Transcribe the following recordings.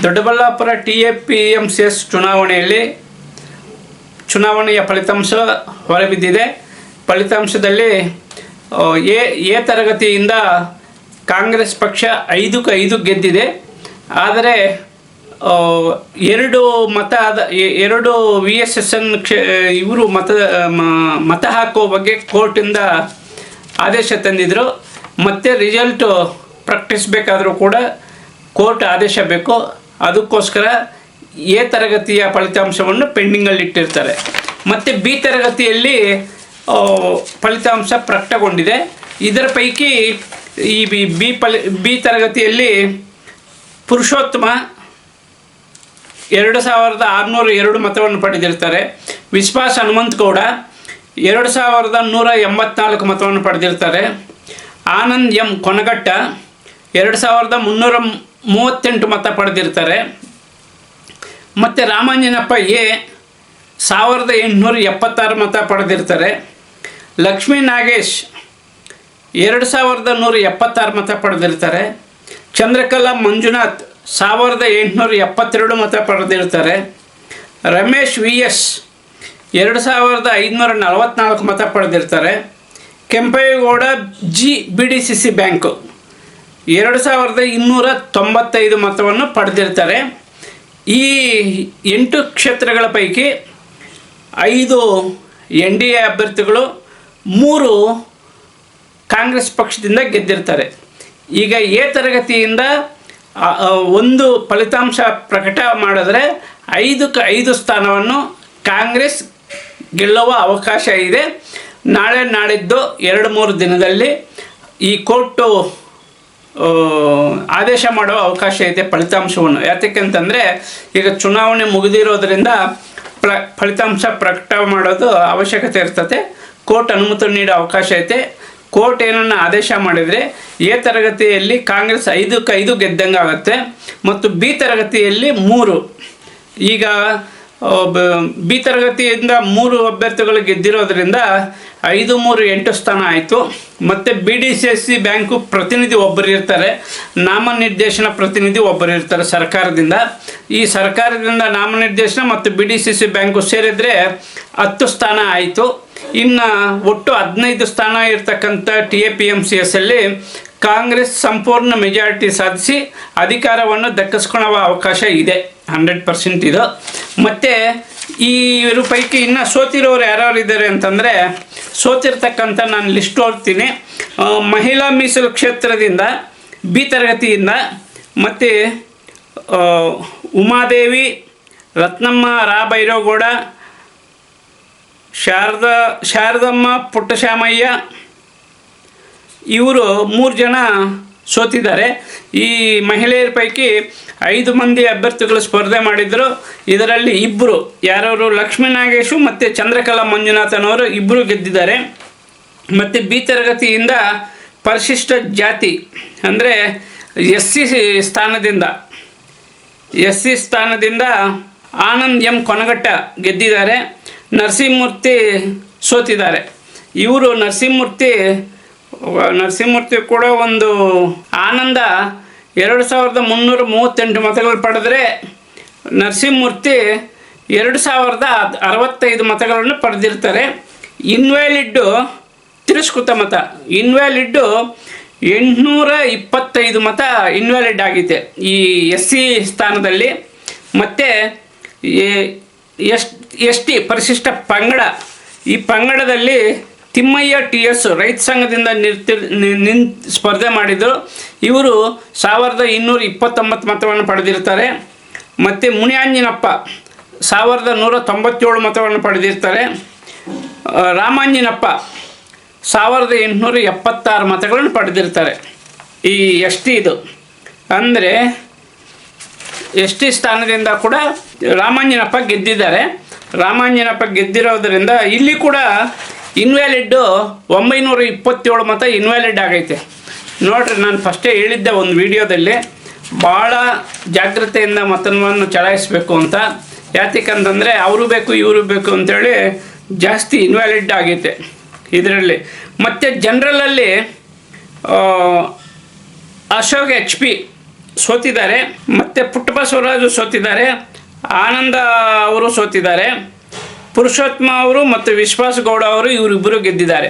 Doddaballapur T A P M C S ಚುನಾವಣೆಯಲ್ಲಿ ಚುನಾವಣೆಯ ಫಲಿತಾಂಶ ಹೊರಬಿದ್ದಿದೆ. ಫಲಿತಾಂಶದಲ್ಲಿ ಎ ಎ ತರಗತಿಯಿಂದ ಕಾಂಗ್ರೆಸ್ ಪಕ್ಷ ಐದಕ್ಕೆ ಐದು ಗೆದ್ದಿದೆ. ಆದರೆ ಎರಡು ಮತ ಆದ ಎರಡು ವಿ ಎಸ್ ಎಸ್ ಎನ್ ಕ್ಷೇ ಇವರು ಮತ ಮತ ಹಾಕುವ ಬಗ್ಗೆ ಕೋರ್ಟಿಂದ ಆದೇಶ ತಂದಿದ್ದರು ಮತ್ತೆ ರಿಸಲ್ಟು ಪ್ರಕಟಿಸಬೇಕಾದರೂ ಕೂಡ ಕೋರ್ಟ್ ಆದೇಶ ಬೇಕು. ಅದಕ್ಕೋಸ್ಕರ ಎ ತರಗತಿಯ ಫಲಿತಾಂಶವನ್ನು ಪೆಂಡಿಂಗಲ್ಲಿ ಇಟ್ಟಿರ್ತಾರೆ. ಮತ್ತು ಬಿ ತರಗತಿಯಲ್ಲಿ ಫಲಿತಾಂಶ ಪ್ರಕಟಗೊಂಡಿದೆ. ಇದರ ಪೈಕಿ ಈ ಬಿ ಬಿ ಫಲಿ, ಬಿ ತರಗತಿಯಲ್ಲಿ ಪುರುಷೋತ್ತಮ ಎರಡು ಸಾವಿರದ ಆರುನೂರ ಎರಡು ಮತವನ್ನು ಪಡೆದಿರ್ತಾರೆ. ವಿಶ್ವಾಸ್ ಹನುಮಂತಗೌಡ ಎರಡು ಸಾವಿರದ ನೂರ ಎಂಬತ್ನಾಲ್ಕು ಮತವನ್ನು ಪಡೆದಿರ್ತಾರೆ. ಆನಂದ್ ಎಂ ಕೊನಗಟ್ಟ ಎರಡು ಸಾವಿರದ ಮುನ್ನೂರ ಮೂವತ್ತೆಂಟು ಮತ ಪಡೆದಿರ್ತಾರೆ. ಮತ್ತು ರಾಮಾಂಜನಪ್ಪ ಎ ಸಾವಿರದ ಎಂಟುನೂರ ಎಪ್ಪತ್ತಾರು ಮತ ಪಡೆದಿರ್ತಾರೆ. ಲಕ್ಷ್ಮೀ ನಾಗೇಶ್ ಎರಡು ಸಾವಿರದ ನೂರ ಎಪ್ಪತ್ತಾರು ಮತ ಪಡೆದಿರ್ತಾರೆ. ಚಂದ್ರಕಲಾ ಮಂಜುನಾಥ್ ಸಾವಿರದ ಎಂಟುನೂರ ಎಪ್ಪತ್ತೆರಡು ಮತ ಪಡೆದಿರ್ತಾರೆ. ರಮೇಶ್ ವಿ ಎಸ್ ಎರಡು ಸಾವಿರದ ಐದುನೂರ ನಲವತ್ತ್ನಾಲ್ಕು ಮತ ಪಡೆದಿರ್ತಾರೆ. Kempegowda G B D C C bank. ಎರಡು ಸಾವಿರದ ಇನ್ನೂರ ತೊಂಬತ್ತೈದು ಮತವನ್ನು ಪಡೆದಿರ್ತಾರೆ. ಈ ಎಂಟು ಕ್ಷೇತ್ರಗಳ ಪೈಕಿ ಐದು ಎನ್ ಡಿ ಎ ಅಭ್ಯರ್ಥಿಗಳು, ಮೂರು ಕಾಂಗ್ರೆಸ್ ಪಕ್ಷದಿಂದ ಗೆದ್ದಿರ್ತಾರೆ. ಈಗ ಎ ತರಗತಿಯಿಂದ ಒಂದು ಫಲಿತಾಂಶ ಪ್ರಕಟ ಮಾಡಿದ್ರೆ ಐದಕ್ಕೆ ಐದು ಸ್ಥಾನವನ್ನು ಕಾಂಗ್ರೆಸ್ ಗೆಲ್ಲುವ ಅವಕಾಶ ಇದೆ. ನಾಳೆ ನಾಡಿದ್ದು ಎರಡು ಮೂರು ದಿನದಲ್ಲಿ ಈ ಕೋರ್ಟು ಆದೇಶ ಮಾಡುವ ಅವಕಾಶ ಇದೆ ಫಲಿತಾಂಶವನ್ನು. ಯಾತಕ್ಕೆಂತಂದರೆ ಈಗ ಚುನಾವಣೆ ಮುಗಿದಿರೋದ್ರಿಂದ ಪ್ರ, ಫಲಿತಾಂಶ ಪ್ರಕಟ ಮಾಡೋದು ಅವಶ್ಯಕತೆ ಇರ್ತದೆ ಕೋರ್ಟ್ ಅನುಮತಿ ನೀಡೋ ಅವಕಾಶ ಐತೆ. ಕೋರ್ಟ್ ಏನನ್ನ ಆದೇಶ ಮಾಡಿದರೆ, ಎ ತರಗತಿಯಲ್ಲಿ ಕಾಂಗ್ರೆಸ್ ಐದಕ್ಕೆ ಐದು ಗೆದ್ದಂಗೆ ಆಗುತ್ತೆ ಮತ್ತು ಬಿ ತರಗತಿಯಲ್ಲಿ ಮೂರು. ಈಗ ಬ- ತರಗತಿಯಿಂದ ಮೂರು ಅಭ್ಯರ್ಥಿಗಳು ಗೆದ್ದಿರೋದ್ರಿಂದ ಐದು ಮೂರು ಎಂಟು ಸ್ಥಾನ ಆಯಿತು. ಮತ್ತು B D C S C bank ಪ್ರತಿನಿಧಿ ಒಬ್ಬರು ಇರ್ತಾರೆ. ನಾಮನಿರ್ದೇಶನ ಪ್ರತಿನಿಧಿ ಒಬ್ಬರು ಇರ್ತಾರೆ ಸರ್ಕಾರದಿಂದ. ಈ ಸರ್ಕಾರದಿಂದ ನಾಮನಿರ್ದೇಶನ ಮತ್ತು B D C C bank ಸೇರಿದರೆ ಹತ್ತು ಸ್ಥಾನ ಆಯಿತು. ಇನ್ನು ಒಟ್ಟು ಹದಿನೈದು ಸ್ಥಾನ ಇರ್ತಕ್ಕಂಥ T A P M C S ಅಲ್ಲಿ ಕಾಂಗ್ರೆಸ್ ಸಂಪೂರ್ಣ ಮೆಜಾರಿಟಿ ಸಾಧಿಸಿ ಅಧಿಕಾರವನ್ನು ದಕ್ಕಿಸ್ಕೊಳ್ಳುವ ಅವಕಾಶ ಇದೆ. ಹಂಡ್ರೆಡ್ ಪರ್ಸೆಂಟ್ ಇದು. ಮತ್ತು ಈ ಇವ್ರ ಪೈಕಿ ಇನ್ನೂ ಸೋತಿರೋರು ಯಾರ್ಯಾರು ಇದ್ದಾರೆ ಅಂತಂದರೆ, ಸೋತಿರ್ತಕ್ಕಂಥ ನಾನು ಲಿಸ್ಟ್ ಓದ್ತೀನಿ ಮಹಿಳಾ ಮೀಸಲು ಕ್ಷೇತ್ರದಿಂದ, ಬಿ ತರಗತಿಯಿಂದ, ಮತ್ತು ಉಮಾದೇವಿ, ರತ್ನಮ್ಮ ರಾ ಭೈರವಗೌಡ ಶಾರದ, ಶಾರದಮ್ಮ ಪುಟ್ಟಶಾಮಯ್ಯ ಇವರು ಮೂರು ಜನ ಸೋತಿದ್ದಾರೆ. ಈ ಮಹಿಳೆಯರ ಪೈಕಿ ಐದು ಮಂದಿ ಅಭ್ಯರ್ಥಿಗಳು ಸ್ಪರ್ಧೆ ಮಾಡಿದರು. ಇದರಲ್ಲಿ ಇಬ್ಬರು ಯಾರವರು ಲಕ್ಷ್ಮೀ ನಾಗೇಶು ಮತ್ತು ಚಂದ್ರಕಲಾ ಮಂಜುನಾಥನವರು ಇಬ್ಬರು ಗೆದ್ದಿದ್ದಾರೆ. ಮತ್ತು ಬಿ ತರಗತಿಯಿಂದ ಪರಿಶಿಷ್ಟ ಜಾತಿ ಅಂದರೆ ಎಸ್ ಸಿ ಸ್ಥಾನದಿಂದ, ಎಸ್ ಸಿ ಸ್ಥಾನದಿಂದ ಆನಂದ್ ಎಂ ಕೊನಗಟ್ಟ ಗೆದ್ದಿದ್ದಾರೆ. ನರಸಿಂಹಮೂರ್ತಿ ಸೋತಿದ್ದಾರೆ. ಇವರು ನರಸಿಂಹಮೂರ್ತಿ ನರಸಿಂಹಮೂರ್ತಿ ಕೂಡ ಒಂದು ಆನಂದ ಎರಡು ಸಾವಿರದ ಮುನ್ನೂರ ಮೂವತ್ತೆಂಟು ಮತಗಳು ಪಡೆದರೆ ನರಸಿಂಹಮೂರ್ತಿ ಎರಡು ಸಾವಿರದ ಅರವತ್ತೈದು ಮತಗಳನ್ನು ಪಡೆದಿರ್ತಾರೆ. ಇನ್ವ್ಯಾಲಿಡ್ಡು ತಿರಸ್ಕೃತ ಮತ. ಇನ್ವ್ಯಾಲಿಡ್ಡು ಎಂಟುನೂರ ಇಪ್ಪತ್ತೈದು ಮತ ಇನ್ವ್ಯಾಲಿಡ್ ಆಗಿದೆ ಈ ಎಸ್ ಸಿ ಸ್ಥಾನದಲ್ಲಿ. ಮತ್ತು ಎಸ್ ಎಸ್ ಟಿ ಪರಿಶಿಷ್ಟ ಪಂಗಡ. ಈ ಪಂಗಡದಲ್ಲಿ ತಿಮ್ಮಯ್ಯ ಟಿ ಎಸ್ ರೈತ ಸಂಘದಿಂದ ನಿರ್ತಿ ನಿನ್ ಸ್ಪರ್ಧೆ ಮಾಡಿದರು. ಇವರು ಸಾವಿರದ ಇನ್ನೂರ ಇಪ್ಪತ್ತೊಂಬತ್ತು ಮತವನ್ನು ಪಡೆದಿರ್ತಾರೆ. ಮತ್ತು ಮುನಿಯಾಂಜಿನಪ್ಪ ಸಾವಿರದ ನೂರ ತೊಂಬತ್ತೇಳು ಮತವನ್ನು ಪಡೆದಿರ್ತಾರೆ. ರಾಮಾಂಜಿನಪ್ಪ ಸಾವಿರದ ಎಂಟುನೂರ ಎಪ್ಪತ್ತಾರು ಮತಗಳನ್ನು ಪಡೆದಿರ್ತಾರೆ. ಈ ಎಸ್ ಟಿ ಇದು. ಅಂದರೆ ಎಸ್ ಟಿ ಸ್ಥಾನದಿಂದ ಕೂಡ ರಾಮಾಂಜನಪ್ಪ ಗೆದ್ದಿದ್ದಾರೆ. ರಾಮಾಂಜನಪ್ಪ ಗೆದ್ದಿರೋದರಿಂದ ಇಲ್ಲಿ ಕೂಡ ಇನ್ವ್ಯಾಲಿಡ್ಡು ಒಂಬೈನೂರ ಇಪ್ಪತ್ತೇಳು ಮತ ಇನ್ವ್ಯಾಲಿಡ್ ಆಗೈತೆ. ನೋಡ್ರಿ, ನಾನು ಫಸ್ಟೇ ಹೇಳಿದ್ದೆ ಒಂದು ವಿಡಿಯೋದಲ್ಲಿ, ಭಾಳ ಜಾಗ್ರತೆಯಿಂದ ಮತವನ್ನು ಚಲಾಯಿಸಬೇಕು ಅಂತ. ಯಾತಕ್ಕಂತಂದರೆ, ಅವರು ಬೇಕು, ಇವರು ಬೇಕು ಅಂತೇಳಿ ಜಾಸ್ತಿ ಇನ್ವ್ಯಾಲಿಡ್ ಆಗೈತೆ ಇದರಲ್ಲಿ. ಮತ್ತು ಜನರಲಲ್ಲಿ ಅಶೋಕ್ ಎಚ್ ಪಿ ಸೋತಿದ್ದಾರೆ, ಮತ್ತು ಪುಟ್ಟಬಸವರಾಜು ಸೋತಿದ್ದಾರೆ, ಆನಂದ ಅವರು ಸೋತಿದ್ದಾರೆ. ಪುರುಷೋತ್ತಮ ಅವರು ಮತ್ತು ವಿಶ್ವಾಸ್ ಗೌಡ ಅವರು ಇವರಿಬ್ಬರು ಗೆದ್ದಿದ್ದಾರೆ.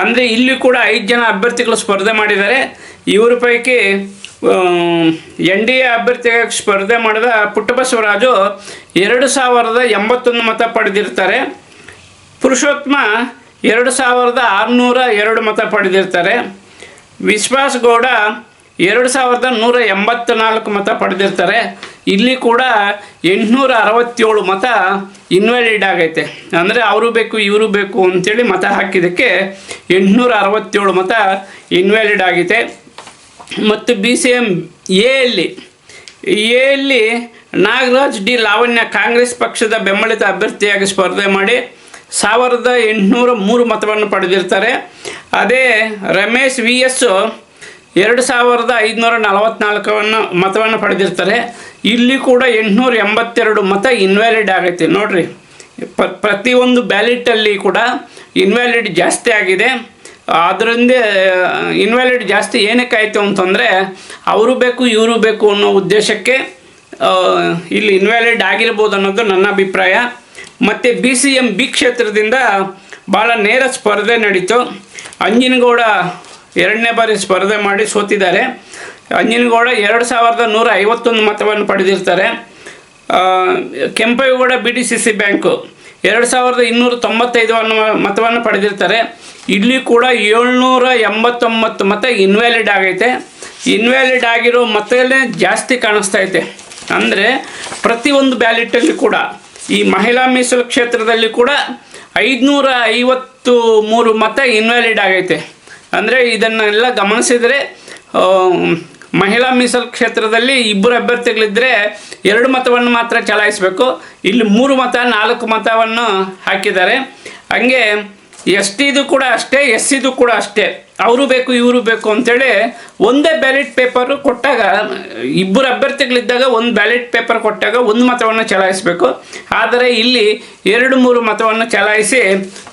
ಅಂದರೆ ಇಲ್ಲಿ ಕೂಡ ಐದು ಜನ ಅಭ್ಯರ್ಥಿಗಳು ಸ್ಪರ್ಧೆ ಮಾಡಿದ್ದಾರೆ. ಇವರ ಪೈಕಿ ಎನ್ ಡಿ ಎ ಅಭ್ಯರ್ಥಿಯಾಗಿ ಸ್ಪರ್ಧೆ ಮಾಡಿದ ಪುಟ್ಟಬಸವರಾಜು ಎರಡು ಸಾವಿರದ ಎಂಬತ್ತೊಂದು ಮತ ಪಡೆದಿರ್ತಾರೆ. ಪುರುಷೋತ್ತಮ ಎರಡು ಸಾವಿರದ ಆರುನೂರ ಎರಡು ಮತ ಪಡೆದಿರ್ತಾರೆ. ವಿಶ್ವಾಸ್ ಗೌಡ ಎರಡು ಸಾವಿರದ ನೂರ ಎಂಬತ್ತ ನಾಲ್ಕು ಮತ ಪಡೆದಿರ್ತಾರೆ. ಇಲ್ಲಿ ಕೂಡ ಎಂಟುನೂರ ಅರವತ್ತೇಳು ಮತ ಇನ್ವ್ಯಾಲಿಡ್ ಆಗೈತೆ. ಅಂದರೆ ಅವರು ಬೇಕು, ಇವರು ಬೇಕು ಅಂತೇಳಿ ಮತ ಹಾಕಿದ್ದಕ್ಕೆ ಎಂಟುನೂರ ಅರವತ್ತೇಳು ಮತ ಇನ್ವ್ಯಾಲಿಡ್ ಆಗೈತೆ. ಮತ್ತು ಬಿ ಸಿ ಎಂ ಎಲ್ಲಿ ಎಲ್ಲಿ ನಾಗರಾಜ್ ಡಿ ಲಾವಣ್ಯ ಕಾಂಗ್ರೆಸ್ ಪಕ್ಷದ ಬೆಂಬಲಿತ ಅಭ್ಯರ್ಥಿಯಾಗಿ ಸ್ಪರ್ಧೆ ಮಾಡಿ ಸಾವಿರದ ಎಂಟುನೂರ ಮೂರು ಮತವನ್ನು ಪಡೆದಿರ್ತಾರೆ. ಅದೇ ರಮೇಶ್ ವಿ ಎಸ್ ಎರಡು ಸಾವಿರದ ಐದುನೂರ ನಲವತ್ತ್ನಾಲ್ಕವನ್ನು ಮತವನ್ನು ಪಡೆದಿರ್ತಾರೆ. ಇಲ್ಲಿ ಕೂಡ ಎಂಟುನೂರ ಎಂಬತ್ತೆರಡು ಮತ ಇನ್ವ್ಯಾಲಿಡ್ ಆಗೈತೆ ನೋಡ್ರಿ, ಪ, ಪ್ರತಿಯೊಂದು ಬ್ಯಾಲೆಟಲ್ಲಿ ಕೂಡ ಇನ್ವ್ಯಾಲಿಡ್ ಜಾಸ್ತಿ ಆಗಿದೆ. ಅದರಿಂದ ಇನ್ವ್ಯಾಲಿಡ್ ಜಾಸ್ತಿ ಏನಕ್ಕೆ ಆಯಿತು ಅಂತಂದರೆ, ಅವರು ಬೇಕು, ಇವರು ಬೇಕು ಅನ್ನೋ ಉದ್ದೇಶಕ್ಕೆ ಇಲ್ಲಿ ಇನ್ವ್ಯಾಲಿಡ್ ಆಗಿರ್ಬೋದು ಅನ್ನೋದು ನನ್ನ ಅಭಿಪ್ರಾಯ. ಮತ್ತು ಬಿ ಸಿ ಎಂ ಬಿ ಕ್ಷೇತ್ರದಿಂದ ಭಾಳ ನೇರ ಸ್ಪರ್ಧೆ ನಡೀತು. ಅಂಜಿನಗೌಡ ಎರಡನೇ ಬಾರಿ ಸ್ಪರ್ಧೆ ಮಾಡಿ ಸೋತಿದ್ದಾರೆ. ಅಂಜನಗೌಡ ಎರಡು ಸಾವಿರದ ನೂರ ಐವತ್ತೊಂದು ಮತವನ್ನು ಪಡೆದಿರ್ತಾರೆ. Kempegowda B D C C bank ಎರಡು ಸಾವಿರದ ಇನ್ನೂರ ತೊಂಬತ್ತೈದು ಅನ್ನುವ ಮತವನ್ನು ಪಡೆದಿರ್ತಾರೆ. ಇಲ್ಲಿ ಕೂಡ ಏಳ್ನೂರ ಎಂಬತ್ತೊಂಬತ್ತು ಮತ ಇನ್ವ್ಯಾಲಿಡ್ ಆಗೈತೆ. ಇನ್ವ್ಯಾಲಿಡ್ ಆಗಿರೋ ಮತಗಳೇ ಜಾಸ್ತಿ ಕಾಣಿಸ್ತಾ ಐತೆ ಅಂದರೆ ಪ್ರತಿಯೊಂದು ಬ್ಯಾಲೆಟಲ್ಲಿ ಕೂಡ, ಈ ಮಹಿಳಾ ಮೀಸಲು ಕ್ಷೇತ್ರದಲ್ಲಿ ಕೂಡ ಐದುನೂರ ಐವತ್ತು ಮೂರು ಮತ ಇನ್ವ್ಯಾಲಿಡ್ ಆಗೈತೆ. ಅಂದರೆ ಇದನ್ನೆಲ್ಲ ಗಮನಿಸಿದರೆ ಮಹಿಳಾ ಮೀಸಲು ಕ್ಷೇತ್ರದಲ್ಲಿ ಇಬ್ಬರು ಅಭ್ಯರ್ಥಿಗಳಿದ್ದರೆ ಎರಡು ಮತವನ್ನು ಮಾತ್ರ ಚಲಾಯಿಸಬೇಕು. ಇಲ್ಲಿ ಮೂರು ಮತ, ನಾಲ್ಕು ಮತವನ್ನು ಹಾಕಿದ್ದಾರೆ. ಹಂಗೆ ಎಸ್ ಟಿದು ಕೂಡ ಅಷ್ಟೇ ಎಸ್ ಸಿದು ಕೂಡ ಅಷ್ಟೇ. ಅವರು ಬೇಕು, ಇವರು ಬೇಕು ಅಂತೇಳಿ ಒಂದೇ ಬ್ಯಾಲೆಟ್ ಪೇಪರು ಕೊಟ್ಟಾಗ, ಇಬ್ಬರು ಅಭ್ಯರ್ಥಿಗಳಿದ್ದಾಗ ಒಂದು ಬ್ಯಾಲೆಟ್ ಪೇಪರ್ ಕೊಟ್ಟಾಗ ಒಂದು ಮತವನ್ನು ಚಲಾಯಿಸಬೇಕು. ಆದರೆ ಇಲ್ಲಿ ಎರಡು, ಮೂರು ಮತವನ್ನು ಚಲಾಯಿಸಿ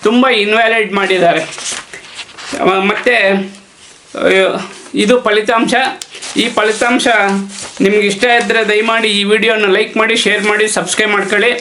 ತುಂಬ ಇನ್ವ್ಯಾಲಿಡ್ ಮಾಡಿದ್ದಾರೆ. ಮತ್ತು ಇದು ಫಲಿತಾಂಶ. ಈ ಫಲಿತಾಂಶ ನಿಮ್ಗೆ ಇಷ್ಟ ಇದ್ದರೆ ದಯಮಾಡಿ ಈ ವಿಡಿಯೋನ ಲೈಕ್ ಮಾಡಿ, ಶೇರ್ ಮಾಡಿ, ಸಬ್ಸ್ಕ್ರೈಬ್ ಮಾಡ್ಕೊಳ್ಳಿ.